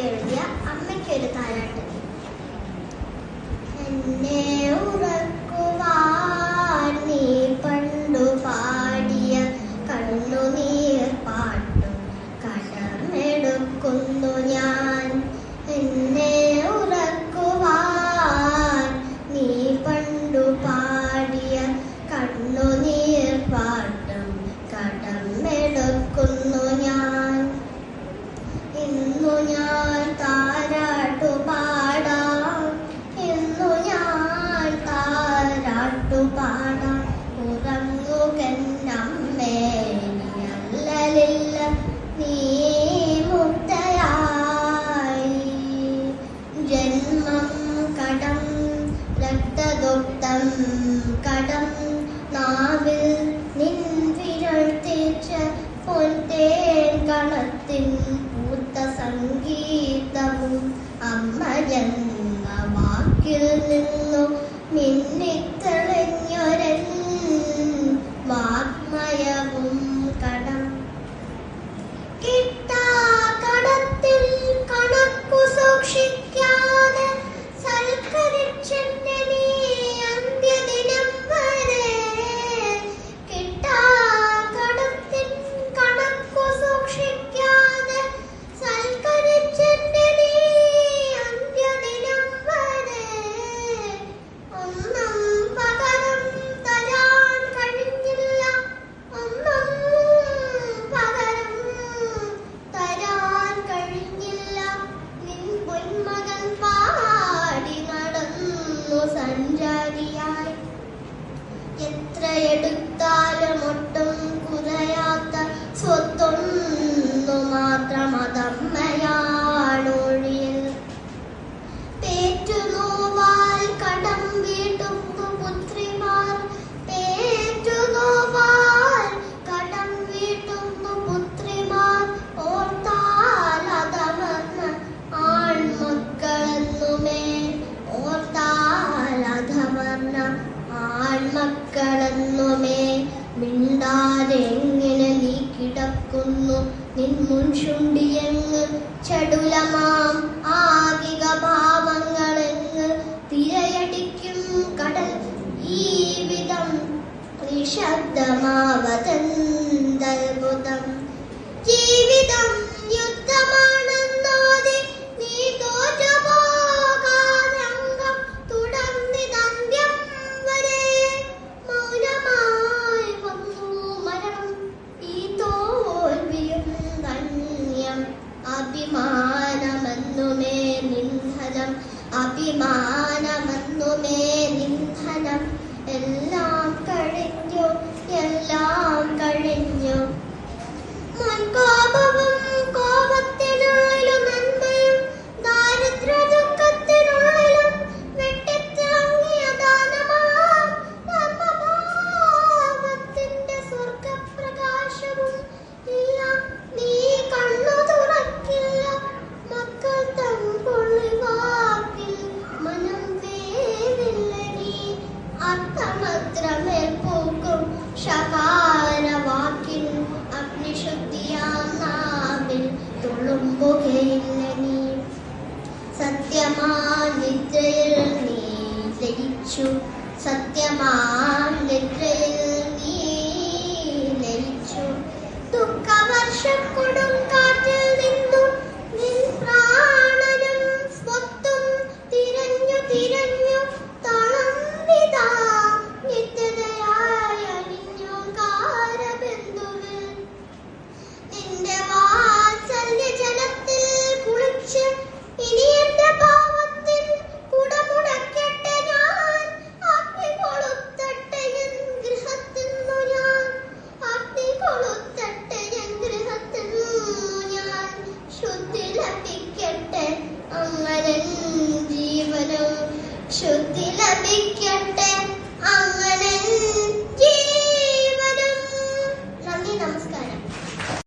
എഴുതിയ അമ്മയ്ക്കൊരു താരാട്ട് മൊത്തം കടം നാവിൽ നിൻ വിരൽ തീർച്ച പൊന്തേൻ കണത്തിൻ എത്രയെടുത്താലും ഒട്ടും കുറയാ നിൻ ചുണ്ടിയങ്ങ് ചടുലമാം ആകിക ഭാവങ്ങളെങ്ങ് തിരയടിക്കും കടൽ. ഈ വിധം നിശബ്ദമാവതെന്തൽബുധം? नु मे निन्धनम् अपि യേശു സത്യമാം നിദ്രയിൽ നീ ലയിച്ചു. ദുഃഖവർഷക്കൊടും ശുദ്ധി ലഭിക്കട്ടെ